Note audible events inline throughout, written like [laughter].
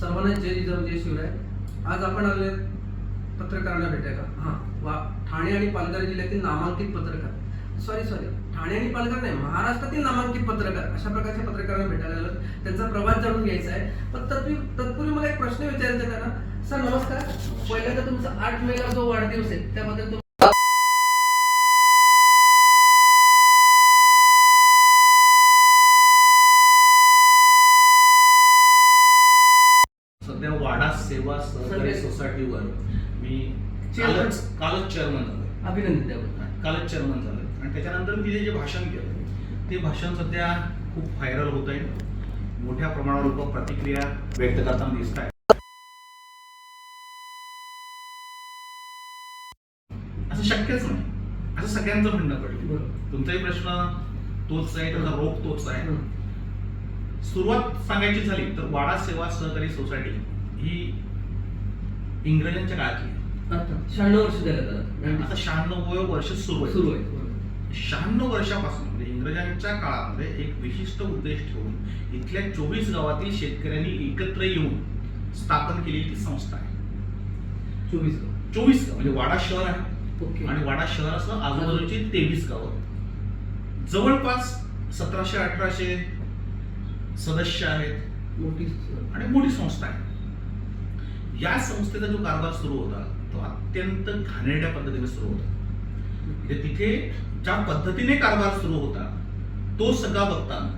सर्वांना जय जिजाऊ जय शिवराय. आज आपण आले पत्रकारांना भेटायला. हां वा ठाणे आणि पालघर जिल्ह्यातील नामांकित पत्रकार. सॉरी सॉरी ठाणे आणि पालघर नाही महाराष्ट्रातील नामांकित पत्रकार. अशा प्रकारच्या पत्रकारांना भेटायला आलं त्यांचा प्रवास जाणून घ्यायचा आहे. पण तत्पूर्वी तत्पूर्वी मला एक प्रश्न विचारायचा त्यांना सर नमस्कार. पहिल्यांदा तुमचा आठ मेला जो वाढदिवस आहे त्याबद्दल तुम- सध्या वाडा सेवा सहकारी सहकारी. सोसायटीवर मी Chairman. कालच कालच चेअरमन झालोय अभिनंदन त्याबद्दल कालच चेअरमन झालोय मी तिथे जे भाषण केलं ते भाषण सध्या खूप व्हायरल होत आहे. मोठ्या प्रमाणावर लोक प्रतिक्रिया व्यक्त करताना दिसत आहेत. असं शक्यच नाही. असं सगळ्यांचं म्हणणं पडलं. तुमचाही प्रश्न तोच आहे त्याचा रोग तोच आहे. सुरुवात सांगायची झाली तर वाडा सेवा सहकारी सोसायटी ही इंग्रजांच्या काळातली आहे. शहाण्णव वर्ष झालं आता शहाण्णव वर्ष सुरू आहे. सुरू आहे. शहाण्णव वर्षापासून म्हणजे इंग्रजांच्या काळामध्ये एक विशिष्ट उद्देश ठेवून इथल्या चोवीस गावातील शेतकऱ्यांनी एकत्र येऊन स्थापन केलेली ती संस्था आहे. चोवीस गाव. चोवीस गाव म्हणजे वाडा शहर आहे. ओके. आणि वाडा शहरासह आजूबाजूची तेवीस गावं. जवळपास सतराशे अठराशे सदस्य आहेत. मोठी आणि मोठी संस्था आहे. या संस्थेचा जो कारभार सुरू होता तो अत्यंत घाणेरड्या पद्धतीने सुरू होता. म्हणजे तिथे ज्या पद्धतीने कारभार सुरू होता तो सगळा बघताना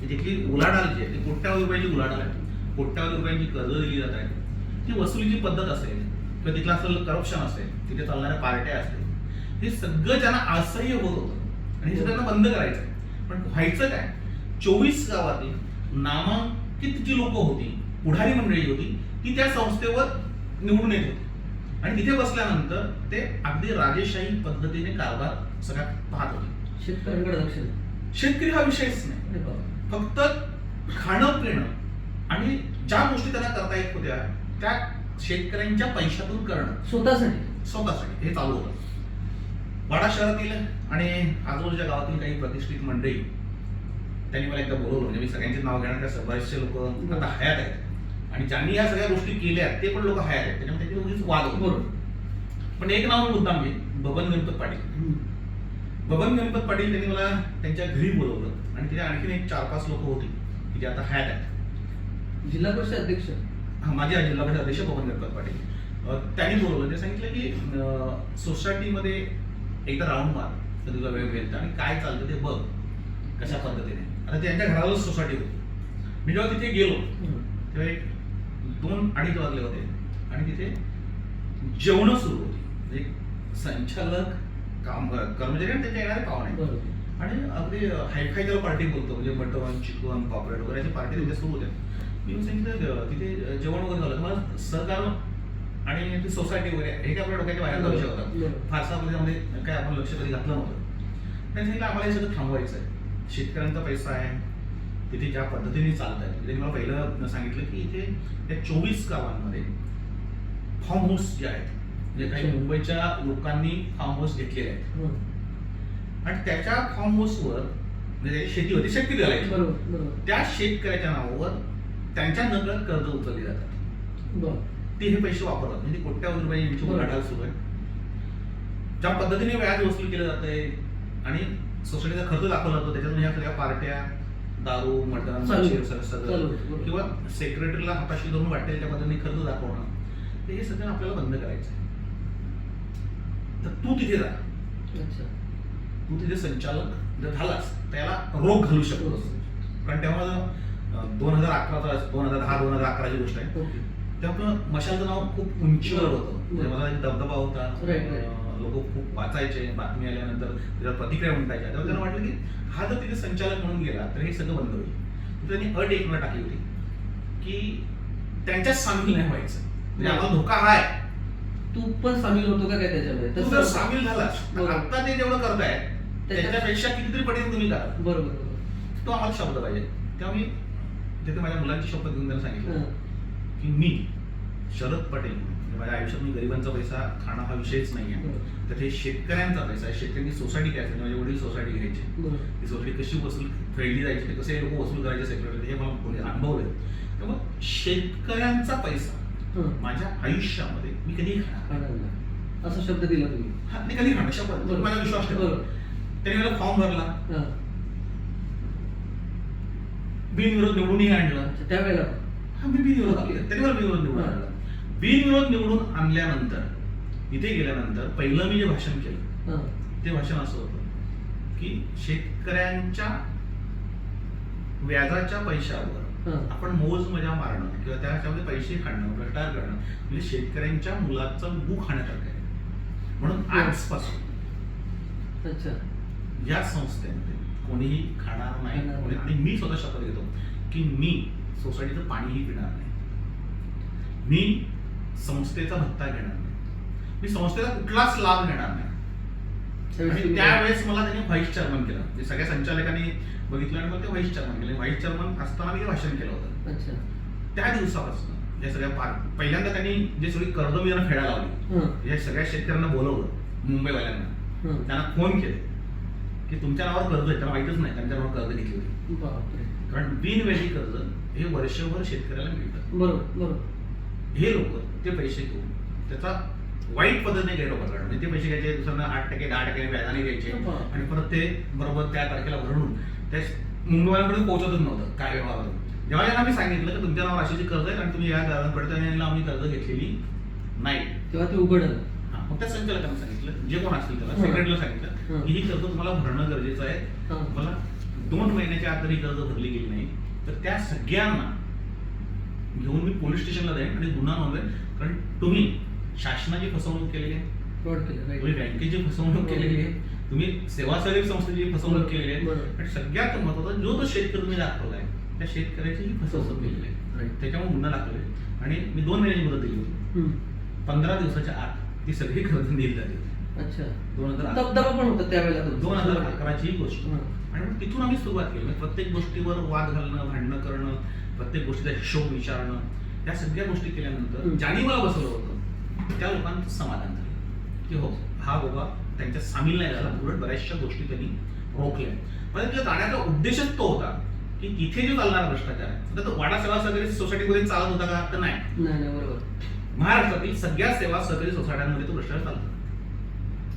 तिथली उलाढाल जी आहे ती कोट्यावधी रुपयाची उलाढाल आहे. कोट्यावधी रुपयांची कर्ज दिली जात आहे ती वसुलीची पद्धत असेल किंवा तिथलं असलेलं करप्शन असेल तिथे चालणाऱ्या पार्ट्या असतील हे सगळं ज्यांना असह्य होत होतं आणि हे सगळ्यांना बंद करायचं. पण व्हायचं काय? चोवीस गावातील नामांकित जी लोक होती पुढारी मंडळी होती ती त्या संस्थेवर निवडून येत होती. आणि तिथे बसल्यानंतर ते अगदी राजेशाही पद्धतीने कारभार सगळ्या पाहत होते. शेतकऱ्यांकडे लक्ष. शेतकरी हा विषयच नाही. फक्त खाणं पिणं आणि ज्या गोष्टी त्यांना करता येत होत्या त्या शेतकऱ्यांच्या पैशातून करणं. स्वतःसाठी. स्वतःसाठी. हे चालू होतं. वाडा शहरातील आणि आजूबाजूच्या गावातील काही प्रतिष्ठित मंडळी त्यांनी मला एकदा बोलवलं. म्हणजे मी सगळ्यांचे नाव घेणार त्या बरेचसे लोक आता हयात आहेत. आणि ज्यांनी या सगळ्या गोष्टी केल्या ते पण लोक हयात आहेत. त्याच्यामुळे त्याची उगीच वाद होतो बरोबर. पण एक नाव मी मुद्दाम घेईन बबन गणपत पाटील. बबन गणपत पाटील त्यांनी मला त्यांच्या घरी बोलवलं आणि तिथे आणखीन एक चार पाच लोक होती की जे आता हयात आहेत. जिल्हा परिषद अध्यक्ष? हा माझे जिल्हा परिषद अध्यक्ष पवन गणपत पाटील. त्यांनी बोलवलं ते सांगितलं की सोसायटीमध्ये एकदा राऊंड मार तर तुला वेळ मिळतं आणि काय चालतं ते बघ कशा पद्धतीने. आता त्यांच्या घरालाच सोसायटी होती. मी जेव्हा तिथे गेलो. तेव्हा एक दोन अडीच वाजले होते. आणि तिथे जेवणं सुरू होती. म्हणजे संचालक काम कर्मचारी आणि त्यांच्या येणारे पाहुणे. आणि अगदी हायफाय त्याला पार्टी बोलतो. म्हणजे मटन चिकन पापलेट वगैरे अशी पार्टी त्यांच्या सुरू होत्या. मी सांगितलं तिथे जेवण वगैरे झालं. मला सहकार आणि ती सोसायटी वगैरे हे काय आपल्या डोक्याच्या बाहेर जाऊ शकतात बरोबर. फारसा त्यामध्ये काय आपण लक्ष कधी घातलं नव्हतं. त्यांनी सांगितलं आम्हाला हे सगळं थांबवायचं आहे शेतकऱ्यांचा पैसा आहे. तिथे ज्या पद्धतीने चालत आहे त्यांनी मला पहिलं सांगितलं की इथे त्या चोवीस गावांमध्ये फार्म हाऊस जे आहेत म्हणजे काही मुंबईच्या लोकांनी फार्म हाऊस घेतलेले आहेत. आणि त्याच्या फार्म हाऊसवर म्हणजे शेती होती शेतकरी त्या शेतकऱ्याच्या नावावर त्यांच्या नकळत कर्ज उचलली जातात. ते हे पैसे वापरतात. म्हणजे कोट्यावधी रुपये यांची. उलाढाल सुरू आहे. ज्या पद्धतीने व्याज वसूल केलं जातंय आणि सोसायटीचा खर्च दाखवला जातो त्याच्यातून ह्या सगळ्या पार्ट्या दारू मटण सगळं. किंवा सेक्रेटरीला हाताशी धरून वाटेल त्या पद्धतीने खर्च दाखवणं तर हे सगळं आपल्याला बंद करायचं आहे तर तू तिथे जा. तू तिथे संचालक जर झालास त्याला रोग घालू शकतोस. कारण तेव्हा दोन हजार अकराचा दोन हजार दहा दोन हजार अकराची गोष्ट आहे. तेव्हा मशालचं नाव खूप उंचीवर होतं. म्हणजे मला एक दबदबा होता. लोक खूप वाचायचे बातमी आल्यानंतर त्याच्यावर प्रतिक्रिया उमटायच्या तेव्हा त्यांना वाटलं की हा जर तिथे संचालक म्हणून गेला तर हे सगळं बंद होईल. त्यांनी अट एक टाकली होती की त्यांच्यात सामील नाही व्हायचं. म्हणजे आम्हाला धोका हा आहे. तू पण सामील होतो का काय त्याच्यामध्ये? तू जर सामील बरोबर. आता ते जेवढं करताय त्याच्यापेक्षा कितीतरी पटीने तुम्ही करा. बरोबर तो आम्हाला शब्द पाहिजे. तेव्हा मी तिथे माझ्या मुलांची शपथ घेऊन त्यांना सांगितलं. की मी शरद पटेल माझ्या आयुष्यात मी गरिबांचा पैसा खाणं हा विषयच नाही आहे. तर हे शेतकऱ्यांचा पैसा आहे शेतकऱ्यांनी सोसायटी घ्यायची माझे वडील सोसायटी घ्यायची. ती सोसायटी कशी वसूल फेडली जायची ते कसे लोक वसूल करायचे सेक्रेटरी हे मला पुढे अनुभव आहे त्यामुळे शेतकऱ्यांचा पैसा हं. माझ्या आयुष्यामध्ये मी कधी खाणार. असा शब्द दिला तुम्ही हा मी कधी खाणार. तुम्ही माझा विश्वास ठेवा. त्याने मला फॉर्म भरला. बिनविरोध निवडूनही आणलं त्यावेळेला हा मी बिनविरोध. त्याने मला बिनविरोध निवडून. आणलं बिनविरोध निवडून आणल्यानंतर इथे गेल्यानंतर पहिलं मी जे भाषण केलं. ते भाषण असं होतं की शेतकऱ्यांच्या व्याजाच्या पैशावर. आपण मोज मजा मारणं किंवा त्याच्यामध्ये पैसे काढणं भ्रष्टाचार करणं म्हणजे शेतकऱ्यांच्या मुलाचं गु खाण्यासारखं आहे म्हणून. आजपासून अच्छा या संस्थेमध्ये कोणीही खाणार नाही. आणि मी स्वतः शपथ घेतो की मी सोसायटीचं पाणीही पिणार नाही मी संस्थेचा भत्ता घेणार नाही. मी संस्थेचा कुठलाच लाभ घेणार नाही. त्यावेळेस आणि तुम्ही- त्यावेळेस मला त्यांनी व्हाईस चेअरमन केलं. म्हणजे सगळ्या संचालकांनी बघितलं आणि मला ते व्हाईस चेअरमन केले. व्हाईस चेअरमन असताना मी भाषण केलं होतं. त्या दिवसापासून या सगळ्या पहिल्यांदा त्यांनी जे सगळी कर्ज मी फेडायला लावली. या सगळ्या शेतकऱ्यांना बोलवलं मुंबईवाल्यांना. त्यांना फोन केले की तुमच्या नावावर कर्ज आहे त्यांना माहितच नाही त्यांच्या नावावर कर्ज घेतली होती. कारण बिनव्याजी कर्ज हे वर्षभर शेतकऱ्याला मिळतं. बरोबर बरोबर. हे लोक ते पैसे घेऊन त्याचा वाईट पद्धतीने गैरवापर करणार म्हणजे ते पैसे घ्यायचे दुसऱ्यांना आठ टक्के दहा टक्के व्याजाने द्यायचे हा. आणि परत ते बरोबर त्या तारखेला भरून त्या मुंबईवाल्यांपर्यंत पोहोचतच नव्हतं काय. जेव्हा त्यांना मी सांगितलं की तुमच्या नावावर अशीची कर्ज आहे आणि तुम्ही या पडताना आम्ही कर्ज घेतलेली नाही तेव्हा ते उघडलं हा, मग त्या संचालकांना सांगितलं जे कोण असतील त्याला. सेक्रेटरीला. सांगितलं की ही कर्ज तुम्हाला भरणं गरजेचं आहे. मला दोन महिन्याच्या आत ही कर्ज भरली गेली नाही तर त्या सगळ्यांना घेऊन मी पोलीस स्टेशनला जाईन आणि गुन्हा नोंदवेन कारण तुम्ही शासनाची फसवणूक केलेली आहे? तुम्ही बँकेची फसवणूक केलेली आहे? तुम्ही सेवासर्व्हिस संस्थेची फसवणूक केलेली आहे. आणि सगळ्यात महत्त्वाचा जो तो शेतकरी तुम्ही दाखवलाय त्या शेतकऱ्याची ही फसवणूक केलेली आहे. त्याच्यामुळे गुन्हा आहे. आणि मी दोन महिन्याची मुदत दिली होती. पंधरा दिवसाच्या आत ती सगळी कर्ज नील झाली अच्छा. दोन हजार पण होता त्यावेळेला. दोन हजार अकराची गोष्ट. आणि मग तिथून आम्ही सुरुवात केली. म्हणजे प्रत्येक गोष्टीवर वाद घालणं भांडणं करणं प्रत्येक गोष्टीचा हिशोब विचारणं. या सगळ्या गोष्टी केल्यानंतर. ज्यांनी मला बसवलं होतं त्या लोकांचं समाधान झालं. की हो हा बाबा त्यांच्या सामील नाही झाला उलट बऱ्याचशा गोष्टी त्यांनी रोखल्या. पण तिला जाण्याचा उद्देशच तो होता की तिथे जो चालणारा भ्रष्टाचार आहे आता तो वाडा सेवा सहकारी सोसायटीमध्ये चालत होता का तर नाही. बरोबर. महाराष्ट्रातील सगळ्या सेवा सहकारी सोसायट्यांमध्ये तो भ्रष्टाचार चालतो.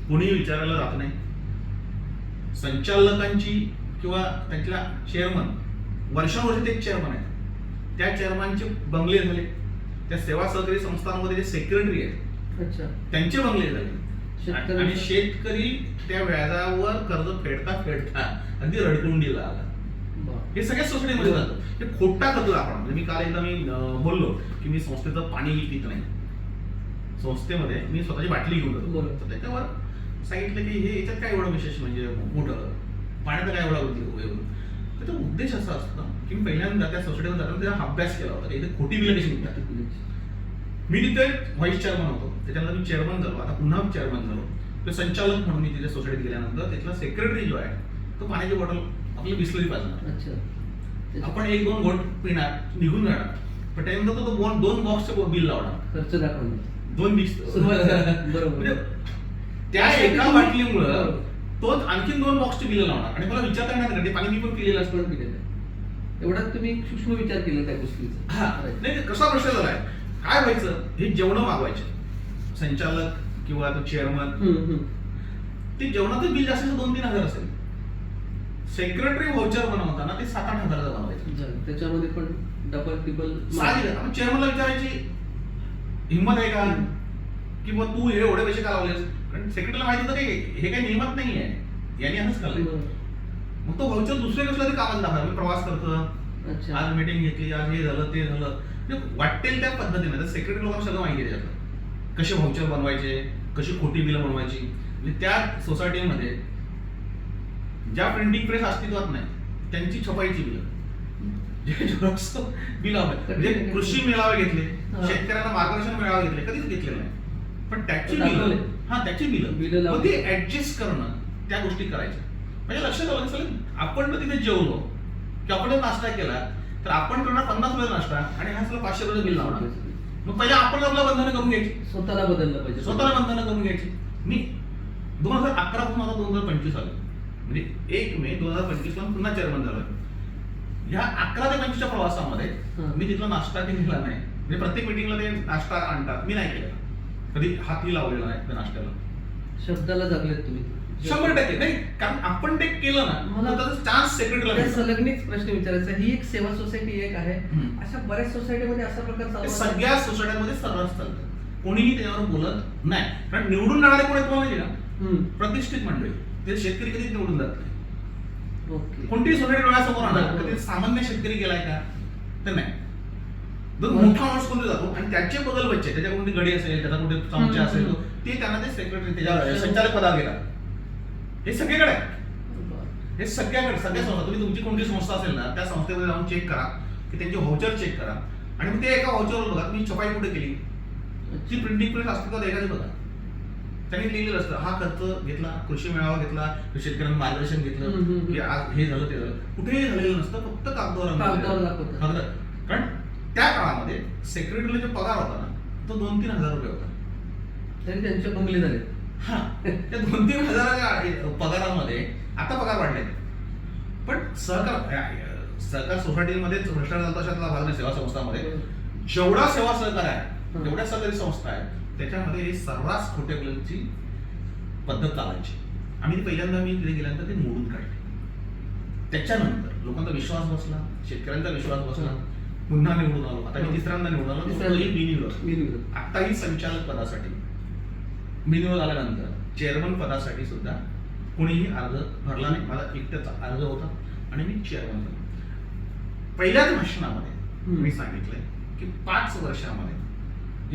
कोणीही विचारायला जात नाही. संचालकांची किंवा त्यांच्या चेअरमन वर्षानुवर्षे ते चेअरमन आहेत. त्या चेअरमनचे बंगले झाले. त्या सेवा सहकारी संस्थांमध्ये जे सेक्रेटरी आहेत अच्छा. त्यांचे बंगले झाले. आणि शेतकरी त्या व्याजावर कर्ज फेडता फेडता अगदी रडकुंडीला आला. हे सगळ्या सोसायटीमध्ये जातं. हे खोटा खतो आपण. म्हणजे मी काल एकदा मी बोललो की मी संस्थेचं पाणी पित नाही. संस्थेमध्ये मी स्वतःची बाटली घेऊन जातो. तर त्याच्यावर सांगितलं की हे याच्यात काय एवढं विशेष म्हणजे मोठं? पाण्याचा काय एवढा उपयोग आहे? त्याचा उद्देश असा असतो की मी पहिल्यांदा त्या सोसायटीमध्ये जाताना त्याचा अभ्यास केला होता. इथे खोटी बिलं कशी निघतात मी तिथे व्हाईस चेअरमन होतो. त्याच्यानंतर मी चेअरमन झालो. आता पुन्हा चेअरमन झालो. तर संचालक म्हणून मी तिथे सोसायटीत गेल्यानंतर तिथला सेक्रेटरी जो आहे तो पाण्याची बॉटल आपली बिस्लरी पाजणार. त्याच्या- आपण एक दोन घोट पिणार निघून जाणार. पण त्यानंतर तो दोन दोन बॉक्सचं बिल लावणार. खर्च दाखवणं दोन झाली. [laughs] बरोबर. म्हणजे त्या एका बाटलीमुळं. तोच आणखीन दोन बॉक्सची बिल लावणार. आणि मला विचारता येणार नाही, ते पाणी मी पण पिलेलं पण पिलेलं. एवढा तुम्ही सूक्ष्म विचार केला त्या गोष्टीचा. नाही कसा प्रश्न झालाय काय व्हायचं? हे जेवण मागवायचे. संचालक किंवा तो चेअरमन. ते जेवणाचं बिल जास्तीत जास्त दोन तीन हजार असेल. सेक्रेटरी व्हाउचर बनवताना ते सात आठ हजाराचं बनवायचं. झालं. त्याच्यामध्ये पण डबल टिबल चेअरमनला विचारायची हिंमत आहे का. किंवा तू हे एवढे पैसे का लावलेस? कारण सेक्रेटरीला माहिती होतं की हे काही नियमात नाही आहे यांनी असंच करलंय मग तो व्हाउचर दुसऱ्या कसल्या तरी कामात दाखवा मी प्रवास करतो अच्छा. आज मीटिंग घेतली आज हे झालं ते झालं. म्हणजे वाटेल त्या पद्धतीने. तर सेक्रेटरी लोकांना सगळं माहिती आहे त्याच्यातलं. कसे व्हाउचर बनवायचे कशी खोटी बिलं बनवायची. म्हणजे त्या सोसायटीमध्ये ज्या प्रिंटिंग प्रेस अस्तित्वात नाही त्यांची छपाईची बिलं. जे झेरॉक्स बिल म्हणजे कृषी मेळावे घेतले हा. शेतकऱ्यांना मार्गदर्शन मेळावे घेतले कधीच घेतलेलं नाही. पण त्याची दाखवले. बिलं हा त्याची बिलं. बिलं मग लावली. ते ऍडजस्ट करणं त्या गोष्टी करायच्या. म्हणजे लक्षात आलं चला, आपण जर तिथे जेवलो की आपण जर नाश्ता केला तर आपण करणार पन्नास रुपये नाश्ता आणि हा सगळं पाचशे रुपये बिल लावणार. मग पहिले आपण आपला बंधनं करून घ्यायची. स्वतःला बदललं पाहिजे. स्वतःला बंधनं करून घ्यायची. मी दोन हजार अकरा पासून आता दोन हजार पंचवीस आलो म्हणजे एक मे दोन हजार पंचवीसपासून पुन्हा चेअरमन झालो ह्या अकरा ते पंचवीसच्या प्रवासामध्ये. मी तिथला नाश्ता केलेला नाही. म्हणजे प्रत्येक मिटिंगला ते नाश्ता आणतात. मी नाही केलेला कधी हातही लावलेला नाही त्या नाश्त्याला. शब्दाला जगलेत तुम्ही. शंभर टक्के नाही कारण आपण ते केलं ना मला- त्याचा चान्स सेक्रेटरीला. संलग्नित प्रश्न विचारायचा ही एक सेवा सोसायटी एक आहे. अशा बऱ्याच सोसायटीमध्ये असा प्रकार. सगळ्या सोसायट्यांमध्ये सर्रास चालतं कोणीही त्याच्यावर बोलत नाही कारण निवडून येणारे कोणी तुम्हाला माहिती ना. प्रतिष्ठित मंडळी ते शेतकरी कधीच निवडून जात नाही कोणतीही सोसायटी डोळ्यासमोर आणणार. कधी सामान्य शेतकरी गेलाय का तर नाही जो बरोबर. मोठा माणूस कोणते जातो आणि त्याचे बदल बच्चे त्याच्या कोणती गडी असेल त्याचा कोणते चमचे असेल. ते त्यांना ते सेक्रेटरी त्याच्या संचालक पदावर घेतात हे सगळीकडे. आहे. हे सगळ्याकडे सगळ्या संस्था तुम्ही तुमची कोणती संस्था असेल ना त्या संस्थेमध्ये जाऊन चेक करा की त्यांची व्हाउचर चेक करा. आणि मग ते एका व्हाउचरवर बघा तुम्ही छपाई कुठे केली? ती प्रिंटिंग प्रेस असते का एखादी बघा. त्यांनी लिहिलेलं असतं हा खर्च घेतला कृषी मेळावा घेतला शेतकऱ्यांना मार्गदर्शन घेतलं. की आज हे झालं ते झालं. कुठेही झालेलं नसतं फक्त कागदावर. कारण त्या काळामध्ये सेक्रेटरीला जो पगार होता ना तो दोन तीन हजार रुपये होता. तरी त्यांचे बंगले झाले. हा. त्या दोन तीन हजाराच्या पगारामध्ये आता पगार वाढले पण सहकार सहकार सोसायटीमध्येच भ्रष्टाचार भाग नाही सेवा संस्थामध्ये जेवढा सेवा सहकार आहे. जेवढ्या सहकारी संस्था आहेत त्याच्यामध्ये ही सर्रास खोट्या गुलांची पद्धत चालायची. आम्ही पहिल्यांदा मी तिथे गेल्यानंतर ते मोडून काढले. त्याच्यानंतर लोकांचा विश्वास बसला शेतकऱ्यांचा विश्वास बसला. पुन्हा निवडून आलो. आता मी तिसऱ्यांदा निवडून आलो बिनविरोध बिनविरोध. आताही संचालक पदासाठी बिनविरोध आल्यानंतर चेअरमन पदासाठी सुद्धा कोणीही अर्ज भरला नाही. माझा एकट्याचा अर्ज होता आणि मी चेअरमन झालो पहिल्याच भाषणामध्ये. मी सांगितलंय की पाच वर्षामध्ये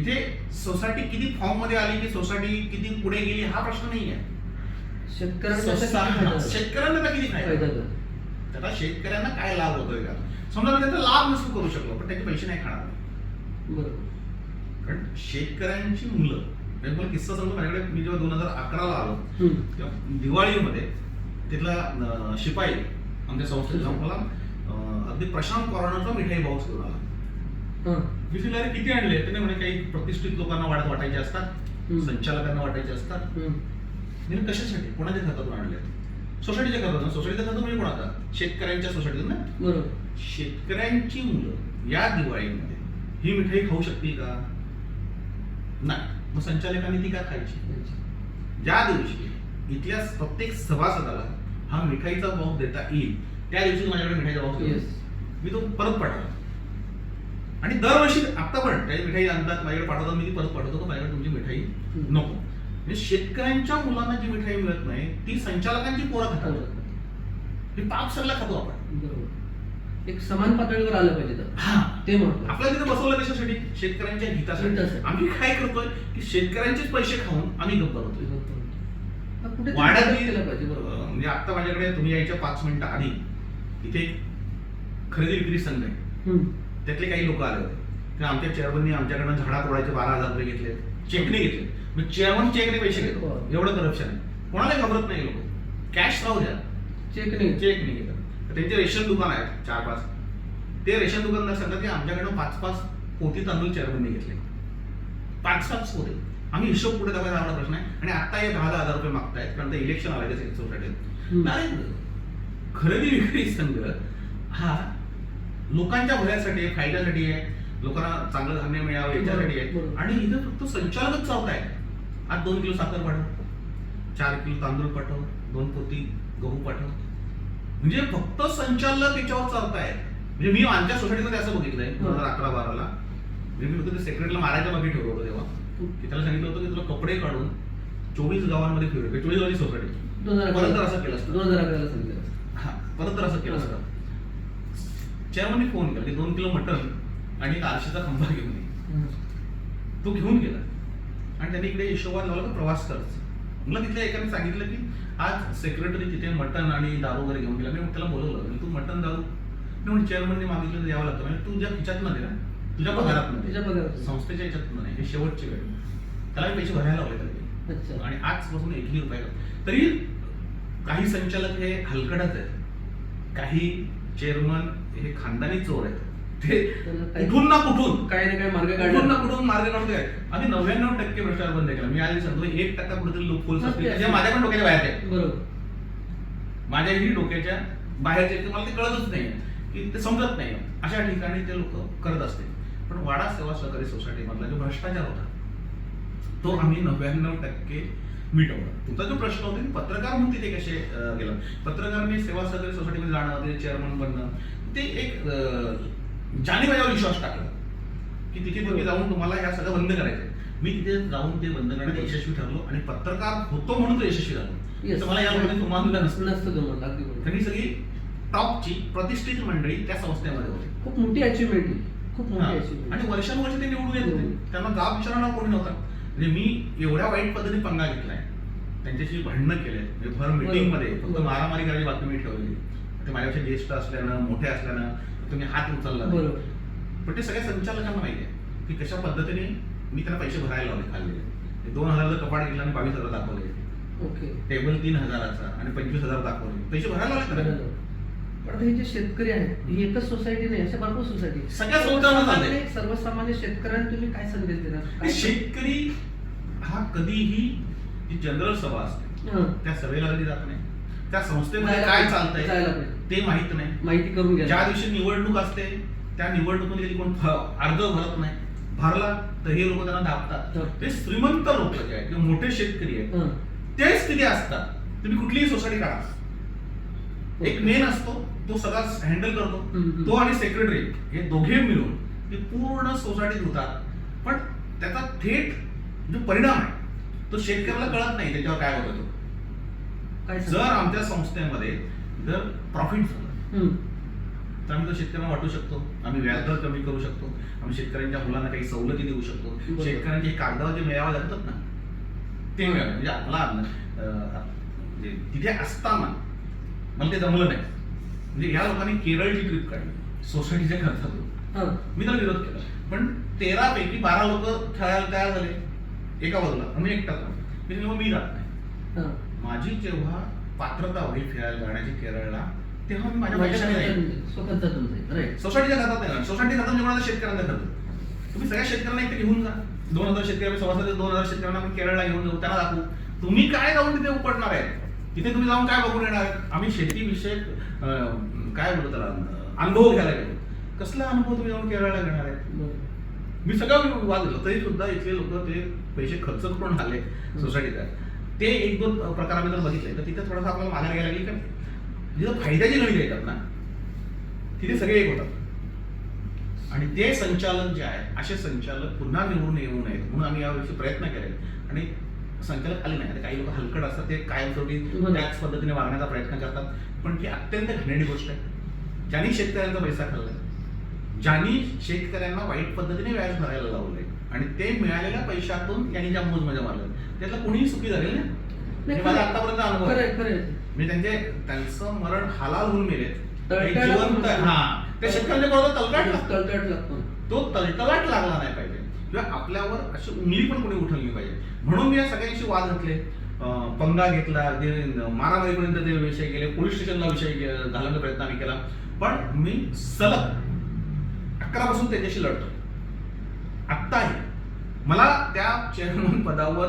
इथे सोसायटी किती फॉर्ममध्ये आली की सोसायटी किती पुढे गेली हा प्रश्न नाही आहे शेतकऱ्यांना? शेतकऱ्यांना किती फायदा. त्याचा शेतकऱ्यांना काय लाभ होतोय का? समजा मी त्याचा लाभ नसतो करू शकलो पण त्याचे पैसे नाही खाणार. बरोबर. कारण शेतकऱ्यांची मुलं म्हणजे मला किस्सा सांगतो माझ्याकडे मी जेव्हा दोन हजार अकराला आलो. तेव्हा दिवाळीमध्ये तिथला अं, शिपाई आमच्या संस्थेत जाऊन मला अगदी प्रशांत कॉर्नरचा मिठाई बॉक्स घेऊन आला. हं. मी तिला अरे किती आणले? त्याने म्हणे काही प्रतिष्ठित लोकांना वाटत वाटायचे असतात. संचालकांना वाटायचे असतात. मी कशासाठी? कोणाच्या खात्यातून आणले? सोसायटीच्या खात्यातून. सोसायटीच्या खात्यातून म्हणजे कोणाचा? शेतकऱ्यांच्या सोसायटीतून ना. बरोबर. शेतकऱ्यांची मुलं या दिवाळीमध्ये ही मिठाई खाऊ शकतील का? नाही. मग संचालकांनी ती का खायची? ज्या दिवशी इथल्या प्रत्येक सभासदाला हा मिठाईचा बॉक्स देता येईल त्या दिवशी माझ्याकडे मिठाईचा बॉक्स. मी तो परत पाठवला आणि दरवर्षी आता पण काही मिठाई आणतात माझ्याकडे पाठवतात मी ती परत पाठवतो का माझ्याकडे तुमची मिठाई. नको. म्हणजे शेतकऱ्यांच्या मुलांना जी मिठाई मिळत नाही ती संचालकांची पोरं खातात. ही पाप सगळं खातो आपण. बरोबर. एक समान पातळीवर आलं पाहिजे तर. हा. ते महत्त्व आपल्याला तिथे बसवलं कशासाठी? शेतकऱ्यांच्या हितासाठी. हितासाठी. आम्ही काय करतोय की शेतकऱ्यांचेच पैसे खाऊन आम्ही गप्प होतोय कुठे वाड्यात केलं पाहिजे अं, बरोबर म्हणजे आता माझ्याकडे तुम्ही यायच्या पाच मिनिटं आधी इथे खरेदी विक्री संघ आहे. हम्म. त्यातले काही लोक आले होते. की आमच्या चेअरमननी आमच्याकडनं झाडा तोडायचे बारा हजार रुपये घेतले. चेकने घेतले. मी चेअरमन चेकने पैसे घेतो. बरं. एवढं करप्शन आहे. कोणाला घाबरत नाही लोक. कॅश राहू द्या. चेक नाही चेक नाही घेतात. तर त्यांचे रेशन दुकान आहेत चार पाच. ते रेशन दुकानदार सांगतात की आमच्याकडनं पाच पाच पोती तांदूळ चेअरमनने घेतले. पाच पाच पोते आम्ही हिशोब कुठे दाखवायचा आवडा प्रश्न आहे. आणि आता हे दहा दहा हजार रुपये मागतायत कारण ते इलेक्शन आलं त्याचे सोसायटीत. नाही खरेदी विक्री संघ हा लोकांच्या भल्यासाठी आहे फायद्यासाठी आहे. लोकांना चांगलं धान्य मिळावं याच्यासाठी आहे. आणि इथं फक्त संचालकच चालतायत आज दोन किलो साखर पाठव चार किलो तांदूळ पाठव दोन पोती गहू पाठव. म्हणजे फक्त संचालक याच्यावर चालतायत म्हणजे मी आमच्या सोसायटीमध्ये असं बघितलंय दोन हजार अकरा बाराला. म्हणजे मी होतं ते सेक्रेटरीला मारायच्या मागे ठेवलं होतं तेव्हा. की त्याला सांगितलं होतं की तुला कपडे काढून चोवीस गावांमध्ये फिरवे चोवीस गावाची सोसायटी. दोन हजार परत तर असं केलं असतं. दोन हजार अकराला सांगितलं. हा परत तर असं केलं असतं. चेअरमनने फोन केला की दोन किलो मटण आणि एक आरशीचा खंबा घेऊन ये. तो घेऊन गेला. आणि त्याने इकडे यशोबाद लावला का प्रवास करच मला तिथल्या एकाने सांगितलं की आज सेक्रेटरी तिथे मटण आणि दारू वगैरे घेऊन गेला. मी त्याला बोलवलं. म्हणजे तू मटण दारू मी म्हणजे चेअरमनने मागितलं तर यावं लागतं. म्हणजे तुझ्या खिच्यात मध्ये ना तुझ्या पगारात तुझ्या पगारातनं. संस्थेच्या याच्यात नाही हे शेवटची वेळ. त्याला पैसे भरायला लावले त्याला अच्छा. आणि आजपासून एकही रुपया नाही. तरी काही संचालक हे हलकटच आहेत. काही चेअरमन हे खानदानी चोर आहेत. ते त्यांना काही- कुठून ना कुठून काही ना काही मार्ग कुठून ना काढला कुठून मार्ग काढून काय आम्ही नव्याण्णव टक्के भ्रष्टाचार बंद केला. मी आधी सांगतो एक टक्का कुठेतरी असतील नक्की. जे माझ्या पण डोक्याच्या बाहेर आहे बरोबर. माझ्याही डोक्याच्या बाहेरचे ते मला ते कळतच नाही. की ते समजत नाही. अशा ठिकाणी ते लोक करत असते पण वाडा सेवा सहकारी सोसायटी मधला जो भ्रष्टाचार होता तो आम्ही नव्याण्णव टक्के मिटवला. तुमचा जो प्रश्न होता की पत्रकार म्हणून तिथे कसे गेलं. पत्रकारने सेवा सहकारी सोसायटीमध्ये जाणं ते चेअरमन बनणं ते एक जाणीवाजावर विश्वास टाकला. की तिथे तुम्ही जाऊन तुम्हाला ह्या सगळं बंद करायचं मी तिथे जाऊन ते बंद करण्यात यशस्वी ठरलो आणि पत्रकार होतो म्हणून तो यशस्वी झालो. मला या लोकांनी तुम्हाला नसतं बरोबर. त्यांनी सगळी टॉपची प्रतिष्ठित मंडळी त्या संस्थेमध्ये होती. खूप मोठी अचिव्हमेंट खूप हा. मोठी अचिव्हमेंट आणि वर्षानुवर्ष ते निवडून येत होते. त्यांना जाब विचारणार कोणी नव्हता. म्हणजे मी एवढ्या वाईट पद्धतीने पंगा घेतलाय. त्यांच्याशी भांडणं केले म्हणजे भर मीटिंगमध्ये फक्त. मारामारी करायची बातमी मी ठेवली. ते माझ्यापेक्षा ज्येष्ठ असल्यानं मोठे असल्यानं तुम्ही हात उचलला पण ते सगळ्या संचालकांना माहिती आहे की कशा पद्धतीने मी त्यांना पैसे भरायला लावले खाल्ले. दोन हजारचं कपाट घेतलं आणि बावीस हजार दाखवले. ओके. टेबल तीन हजाराचा आणि पंचवीस हजार दाखवले. पैसे भरायला लावले. पण हे जे शेतकरी आहेत ही एकच सोसायटी नाही अशा भरपूर सोसायटी सगळ्या संस्थांना. सर्वसामान्य सर्वसामान्य शेतकऱ्यांना तुम्ही काय संदेश देणार? काय? शेतकरी हा कधीही जी जनरल सभा असते हं. त्या सभेला कधी जात नाही. त्या संस्थेमध्ये काय चालतंय जायला पाहिजे. ते माहीत नाही. माहिती करून घ्या. ज्या दिवशी निवडणूक असते त्या निवडणुकीमध्ये कधी कोण फ- अर्ज भरत नाही. भरला तर हे लोक त्यांना दाबतात. हो. ते श्रीमंत लोक जे आहेत किंवा मोठे शेतकरी आहेत हं. तेच तिथे असतात. तुम्ही कुठलीही सोसायटी काढा. एक मेन असतो तो सगळा हँडल करतो. तो आणि सेक्रेटरी हे दोघे मिळून ते पूर्ण सोसायटीत होतात पण त्याचा थेट जो परिणाम आहे तो शेतकऱ्याला कळत नाही त्याच्यावर काय होतं तो काय जर? आमच्या संस्थेमध्ये जर प्रॉफिट झालं. तर आम्ही तो शेतकऱ्यांना वाटू शकतो आम्ही व्याजदर कमी करू शकतो आम्ही शेतकऱ्यांच्या मुलांना काही सवलती देऊ शकतो. शेतकऱ्यांचे कागदावर जे मेळावे लागतात ना ते. मेळावे म्हणजे अं, म्हणजे तिथे असताना मला ते जमलं नाही. म्हणजे या लोकांनी केरळची ट्रिप काढली. सोसायटीच्या खर्चातून. मी त्याला विरोध केला. पण तेरा पैकी बारा लोक खेळायला तयार झाले. एका बाजूला. आणि मी एकटाच राहिलो. मी जात नाही. माझी जेव्हा पात्रता होईल फिरायला जाण्याची केरळला तेव्हा मी माझ्या पैशाने. सोसायटीच्या खात्यात नाही सोसायटी खात्यात म्हणजे कोणाला शेतकऱ्यांना खर्च. तुम्ही सगळ्या शेतकऱ्यांना एकटे घेऊन जा. दोन हजार शेतकरी सभासद दोन हजार शेतकऱ्यांना केरळला घेऊन जाऊ. त्यांना दाखवू. तुम्ही काय जाऊन तिथे उपडणार आहे तिथे तुम्ही जाऊन काय बघून येणार? आम्ही शेतीविषयक काय बोलतो अनुभव घ्यायला गेलो. कसला अनुभव तुम्ही जाऊन केरळला घेणार आहे. मी सगळा वाद दिला तरी सुद्धा इथले लोक ते पैसे खर्च करून आले सोसायटीचा ते एक दोन प्रकार आम्ही जर बघितले तर तिथे थोडासा आपल्याला माघार घ्यायला लागली का जिथं फायद्याची गणित येतात ना. तिथे सगळे एक होतात. आणि ते संचालक जे आहे असे संचालक पुन्हा निवडून येऊ नयेत. म्हणून आम्ही यावर्षी प्रयत्न केले आणि संचालक आले नाही आता काही लोक हलकट असतात ते कायमस्वरूपी. त्याच पद्धतीने वागण्याचा प्रयत्न करतात. पण ती अत्यंत घाणेरडी गोष्ट आहे. ज्यांनी शेतकऱ्यांचा पैसा खाल्लाय ज्यांनी शेतकऱ्यांना वाईट पद्धतीने व्याज भरायला लावले आणि ते मिळालेल्या पैशातून यांनी ज्या मोज मजा मारल्या त्यातला कोणीही सुखी झालेलं नाही. हे माझा. आतापर्यंत अनुभव. मी त्यांचे त्यांचं मरण हालाल होऊन मेले. तळतळाट जिवंत हा. त्या शेतकऱ्यांच्या बरोबर तलकाट लागतो. तो तलतलाट लागला नाही पाहिजे. किंवा आपल्यावर अशी उंगली पण कोणी उठवली नाही पाहिजे. म्हणून मी या सगळ्यांशी वाद घातले. पंगा घेतला मारामारीपर्यंत ते विषय गेले पोलीस स्टेशनला विषय घालण्याचा प्रयत्न आम्ही केला. पण मी सलग अकरा पासून त्याच्याशी लढतो. आत्ताही. मला त्या चेअरमन पदावर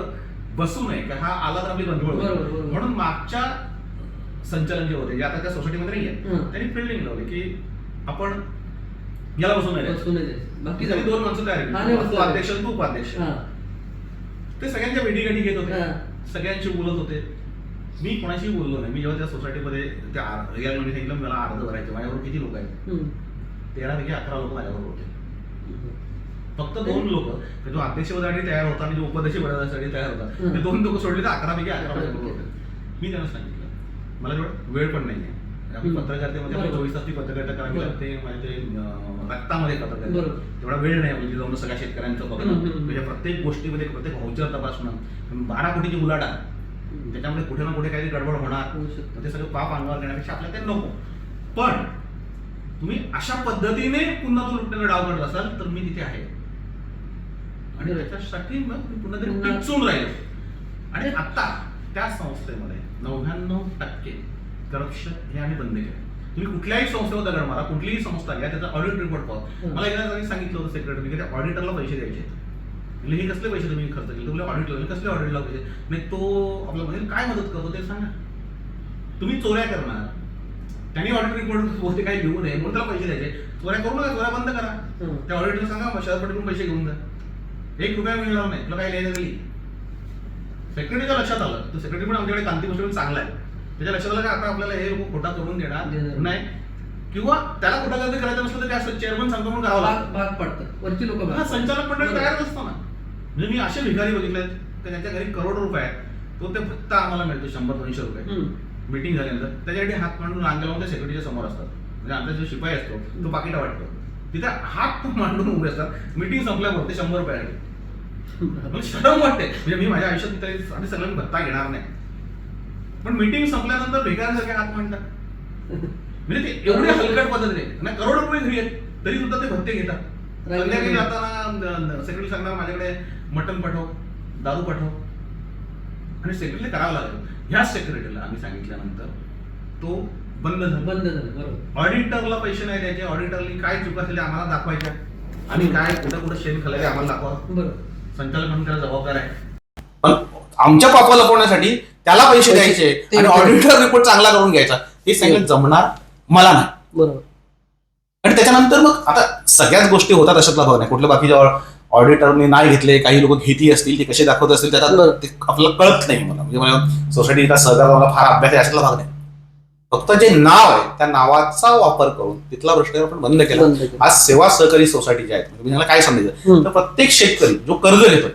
बसू नये का हा आला तर आपली बरोबर. म्हणून मागच्या संचालन जे होते जे आता त्या सोसायटीमध्ये नाही हं. आहे त्यांनी फिल्डिंग लावली की आपण याला बसून. बसून. बाकी दोन माणसं तयार. अध्यक्ष आणि तू उपाध्यक्ष. ते सगळ्यांच्या भेटीगाठी घेत होते. सगळ्यांशी बोलत होते मी कोणाशी बोललो नाही मी जेव्हा त्या सोसायटीमध्ये त्या रिअलमध्ये सांगितलं मला अर्ज भरायचे माझ्याबरोबर किती लोक आहेत. तेरा पैकी अकरा लोक माझ्याबरोबर होते फक्त दोन लोक जो अध्यक्षपदासाठी तयार होता आणि जो उपाध्यक्ष पदासाठी तयार होता. ते दोन लोक सोडले तर अकरा पैकी अकरा. होते मी त्यांना सांगितलं मला जेवढा वेळ पण नाही आहे हं. पत्रकारितेमध्ये बरोबर. चोवीस तास ती पत्रकारिता करावी. लागते माझ्या रक्तामध्ये पत्रकारिता. तेवढा वेळ नाही म्हणजे जाऊन सगळ्या शेतकऱ्यांचं बघणं. म्हणजे प्रत्येक गोष्टीमध्ये प्रत्येक व्हाउचर तपासणं बारा कोटीची उलाढा त्याच्यामध्ये कुठे ना कुठे काहीतरी गडबड होणार ते सगळं पाप अंगावर घेण्यापेक्षा आपल्याला ते नको पण तुम्ही अशा पद्धतीने पुन्हा तो लुटण्याला डाव करत असाल तर मी तिथे आहे आणि. त्याच्यासाठी मग मी पुन्हा तरी टिचून राहिलो आणि आता त्या संस्थेमध्ये नव्याण्णव टक्के करप्शन हे आम्ही बंद केलं तुम्ही कुठल्याही संस्थेवर दगड मारा कुठलीही संस्था घ्या त्याचा ऑडिट रिपोर्ट पाहा हं. मला एकदा त्यांनी सांगितलं होतं सेक्रेटरी की त्या ऑडिटरला पैसे द्यायचे. म्हणजे हे कसले पैसे तुम्ही खर्च केले? तुला ऑडिट कसले ऑडिटला पैसे? नाही तो आपला म्हणजे काय मदत करतो ते सांगा. तुम्ही चोऱ्या करणार. त्यांनी ऑडिट रिपोर्ट होते काही लिहू नये म्हणून त्याला पैसे द्यायचे. चोऱ्या करू नका चोऱ्या बंद करा. त्या ऑडिटला सांगा शहर पटकून पैसे घेऊन जा. एक रुपया मिळणार नाही तुला काही लिहायचं नाही. सेक्रेटरीच्या लक्षात आलं. तर सेक्रेटरी पण आमच्याकडे कांती गोष्टी चांगला आहे. त्याच्या लक्षात आलं की? आता आपल्याला हे लोक खोटा करून देणार. नाही किंवा त्याला खोटा गर्दी करायचं नसलं तर त्या चेअरमन सांगतो म्हणून करावं लागतं. भाग पडतात वरची लोक हा संचालक मंडळ तयार नसतो ना. म्हणजे मी असे भिकारी बघितले की त्यांच्या घरी करोड रुपये आहेत तो ते फक्त आम्हाला मिळतो शंभर दोनशे रुपये. मीटिंग झाल्यानंतर त्याच्यासाठी हात मांडून रांग लावून ते सेक्रेटरीच्या समोर असतात. म्हणजे आमचा जो शिपाई असतो तो पाकिटा वाटतो. तिथे हात मांडून उभे असतात. मीटिंग संपल्यावर ते शंभर रुपये [laughs] शरम वाटते. म्हणजे मी माझ्या आयुष्यात तिथे आणि सगळ्यांनी भत्ता घेणार नाही. पण मीटिंग संपल्यानंतर भिकाऱ्यांसारखे हात मांडतात म्हणजे ते एवढे हलकट पद्धतीने नाही करोड रुपये घरी आहेत तरी सुद्धा ते भत्ते घेतात. संध्याकाळी जाताना सेक्रेटरी सांगणार माझ्याकडे मटन पाठव दारू पाठव. आणि सेक्रेटरी करावं लागेल. ह्याच सेक्रेटरीला आम्ही सांगितल्यानंतर तो बंद झाला. बंद झालं बरोबर. ऑडिटरला पैसे नाही द्यायचे. ऑडिटरनी काय चुका असलेल्या आम्हाला दाखवायच्या. आणि काय कुठं कुठं शेण खाल्लं आम्हाला दाखवा. बरोबर. संचालक म्हणून त्याला जबाबदार आहे. पण आमच्या पापा लपवण्यासाठी त्याला पैसे द्यायचे आणि ऑडिटर रिपोर्ट चांगला करून घ्यायचा. हे सांगितलं जमणार मला नाही. बरोबर. आणि त्याच्यानंतर मग आता सगळ्याच गोष्टी होतात अशातला भाग नाही कुठल्या बाकीच्या ऑडिटरने नाही घेतले काही लोक घेती असतील ते कसे दाखवत असतील त्याचा बरं. ते आपल्याला कळत नाही मला. म्हणजे मला सोसायटीचा सहकार मला फार अभ्यास आहे अशातला भाग नाही. फक्त जे नाव आहे त्या नावाचा वापर करून तिथला भ्रष्टाचार आपण बंद केला. आज सेवा सहकारी सोसायटी ज्या आहेत म्हणजे काय समजायचं. तर प्रत्येक शेतकरी जो कर्ज घेतोय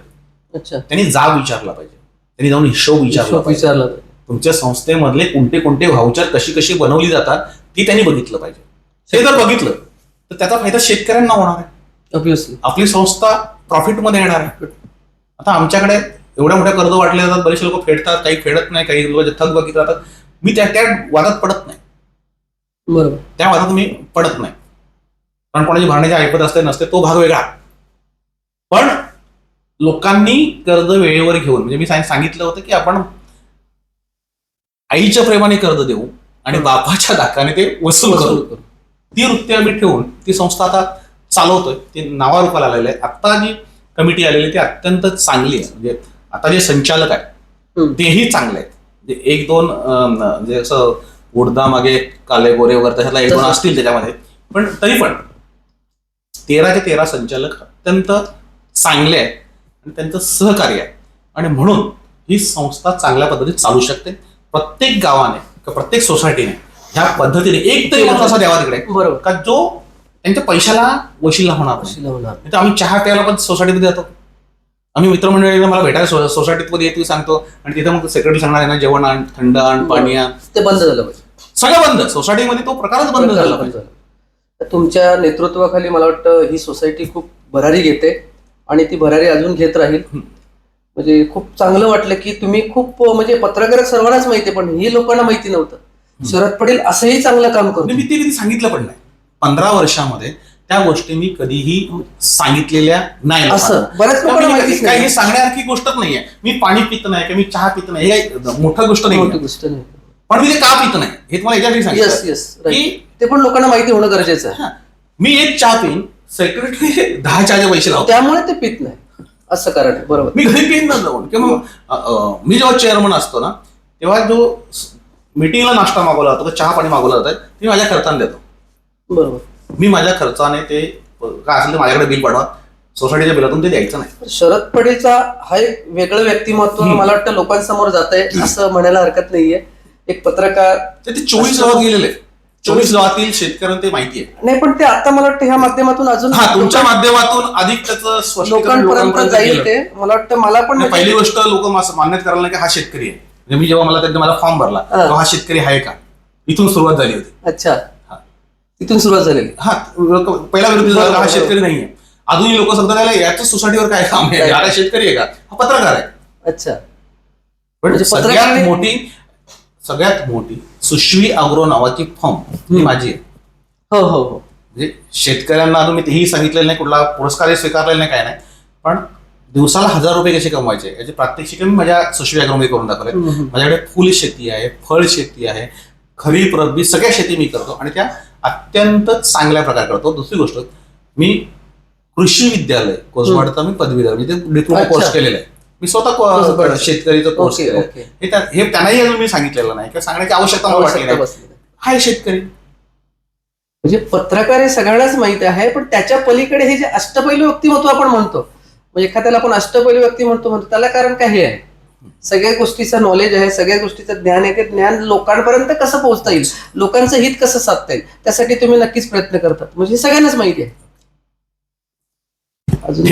अच्छा. त्यांनी जाब विचारला पाहिजे. त्यांनी जाऊन हिशोब विचारला विचारला तुमच्या संस्थेमधले कोणते कोणते व्हाउचर कशी कशी बनवली जातात ती त्यांनी बघितलं पाहिजे. ते जर बघितलं तर त्याचा फायदा शेतकऱ्यांना होणार आहे. ऑब्विसली आपली संस्था प्रॉफिटमध्ये येणार आहे. आता आमच्याकडे एवढ्या मोठ्या कर्ज वाटले जातात बरेचसे लोक फेडतात काही फेडत नाही काही लोक थक बघित राहतात मी त्या त्या वादात पडत नाही. बरोबर. त्या वादात मी पडत नाही. कारण कोणाची भरण्याची ऐपत असते नसते तो भाग वेगळा. पण लोकांनी कर्ज वेळेवर घेऊन म्हणजे मी सांग- सांगितलं होतं की आपण आईच्या प्रेमाने कर्ज देऊ आणि बापाच्या दाखाने ते वसूल करू. ती वृत्ती आम्ही ठेवून ती संस्था आता चालवतोय. ती नावारूपाला आलेली आहे. आता जी कमिटी आलेली ती अत्यंत चांगली आहे. म्हणजे आता जे संचालक आहेत. तेही चांगले आहेत. म्हणजे एक दोन म्हणजे असं उडदा मागे काले गोरे वगैरे तशातला एक दोन. असतील त्याच्यामध्ये. पण तरी पण तेराचे तेरा संचालक अत्यंत चांगले आहेत. आणि त्यांचं सहकार्य. आहे आणि म्हणून ही संस्था चांगल्या पद्धतीत चालू शकते. प्रत्येक गावाने किंवा प्रत्येक सोसायटीने ह्या पद्धतीने एक तरी माणूस असा द्यावा तिकडे. बरोबर. का जो त्यांच्या पैशाला वशिला होणार नाही. वशिला होणार नाही. तर आम्ही चहा प्यायला पण सोसायटीमध्ये जातो. आम्ही मित्रमंडळीला मला भेटायला सो- सोसायटीत मध्ये येतो सांगतो. आणि तिथे मग सेक्रेटरी सांगणार आहे ना जेवण आण थंड आण पाणी आण. ते बंद झालं पाहिजे. सगळं बंद. सोसायटीमध्ये तो प्रकारच बंद झाला पाहिजे. तुमच्या नेतृत्वाखाली मला वाटतं ही सोसायटी खूप भरारी घेते. आणि ती भरारी अजून घेत राहील. म्हणजे खूप चांगलं वाटलं की तुम्ही खूप म्हणजे पत्रकार सर्वांनाच माहिती पण ही लोकांना माहिती नव्हतं. शरद पटेल असंही चांगलं काम म्हणजे करतो मी ते कधी सांगितलं पण नाही. पंधरा वर्षामध्ये त्या गोष्टी मी कधीही सांगितलेल्या नाही. असं. बऱ्याच लोकांना म्हणजे माहितीच काही हे सांगण्यासारखी गोष्टच नाहीये. मी पाणी पित नाही किंवा मी चहा पित नाही हे काही मोठं गोष्ट मोठी नाही गोष्ट नाही. पण मी ते का पित नाही हे तुम्हाला याच्यासाठी येस सांगितलं. ते पण लोकांना माहिती होणं गरजेचं आहे. मी एक चहा पिन सेक्रेटरी दहा चहाचे पैसे लावतो. त्यामुळे ते पित नाही. असं कारण आहे बरोबर. मी घरी पिन ना जाऊन किंवा मग, अ, अ, मी जेव्हा चेअरमन असतो ना तेव्हा जो मीटिंगला नाश्ता मागवला जातो चहा पाणी मागवला जातं ते माझ्या खर्चाने देतो. बरोबर. मी माझ्या खर्चाने ते काय असेल ते माझ्याकडे बिल पाठवा सोसायटीच्या बिलातून ते द्यायचं नाही. शरद पटेलचा हा एक वेगळं व्यक्तिमत्व हम्म. मला वाटतं लोकांसमोर जात आहे असं म्हणायला हरकत नाहीये. एक पत्रकार ते ते चोवीस गावात गेलेले. चोवीस गावातील शेतकऱ्यांना ते माहिती आहे. नाही पण ते आता मला वाटतं ह्या माध्यमातून अजून हा तुमच्या माध्यमातून अधिक त्याचं स्पष्टीकरण लोकांपर्यंत जाईल. ते. मला वाटतं मला पण आणि म्हणजे- पहिली गोष्ट लोक मान्यत करायला नाही की हा शेतकरी आहे. म्हणजे मी जेव्हा मला त्यांनी माझा फॉर्म भरला हा. तेव्हा हा शेतकरी आहे का? इथून सुरुवात झाली होती. अच्छा. हा. तिथून सुरुवात झालेली. हा लोक- पहिला विरोधी झाला हा. शेतकरी नाहीये. अजूनही लोक सांगतात "याला याच्याच सोसायटीवर काय काम आहे? काय? हा काय शेतकरी आहे का? हा पत्रकार आहे. अच्छा. पण म्हणजे सगळ्यात मोठी सगळ्यात मोठी सुश्वी अग्रो नावाची फॉर्म ही. माझी आहे. हो हो हो. म्हणजे शेतकऱ्यांना अजून मी तेही सांगितलेलं नाही कुठला पुरस्कारही स्वीकारलेला नाही काय नाही. पण दिवसाला हजार रुपये कसे कमवायचे? याचे प्रात्यक्षिक मी माझ्या सुश्वी अग्रोमध्ये करून दाखवले. माझ्याकडे फुल शेती आहे फळ शेती आहे खरीप रब्बी सगळ्या शेती मी करतो आणि त्या अत्यंत चांगल्या प्रकारे करतो. दुसरी गोष्ट मी कृषी विद्यालय कोसवाडचा मी पदवीधर म्हणजे डिप्लोमा. कोर्स केलेला आहे. मी स्वतः शेतकरीचा कोर्स हे त्या- हे त्यांनाही अजून मी सांगितलेलं नाही किंवा सांगण्याची आवश्यकता मला वाटली आवश्यकता नाही. हाय शेतकरी. म्हणजे पत्रकार हे सगळ्यांनाच माहिती आहे पण त्याच्या पलीकडे हे जे अष्टपैलू व्यक्तिमत्व आपण म्हणतो म्हणजे एखाद्याला आपण अष्टपैलू व्यक्ती म्हणतो म्हणतो त्याला कारण काय हे आहे? सगळ्या गोष्टीचं नॉलेज आहे सगळ्या गोष्टीचं ज्ञान आहे ते ज्ञान लोकांपर्यंत कसं पोहोचता येईल? लोकांचं हित कसं साधता येईल? त्यासाठी तुम्ही नक्कीच प्रयत्न करतात. म्हणजे हे सगळ्यांनाच माहिती आहे. अजून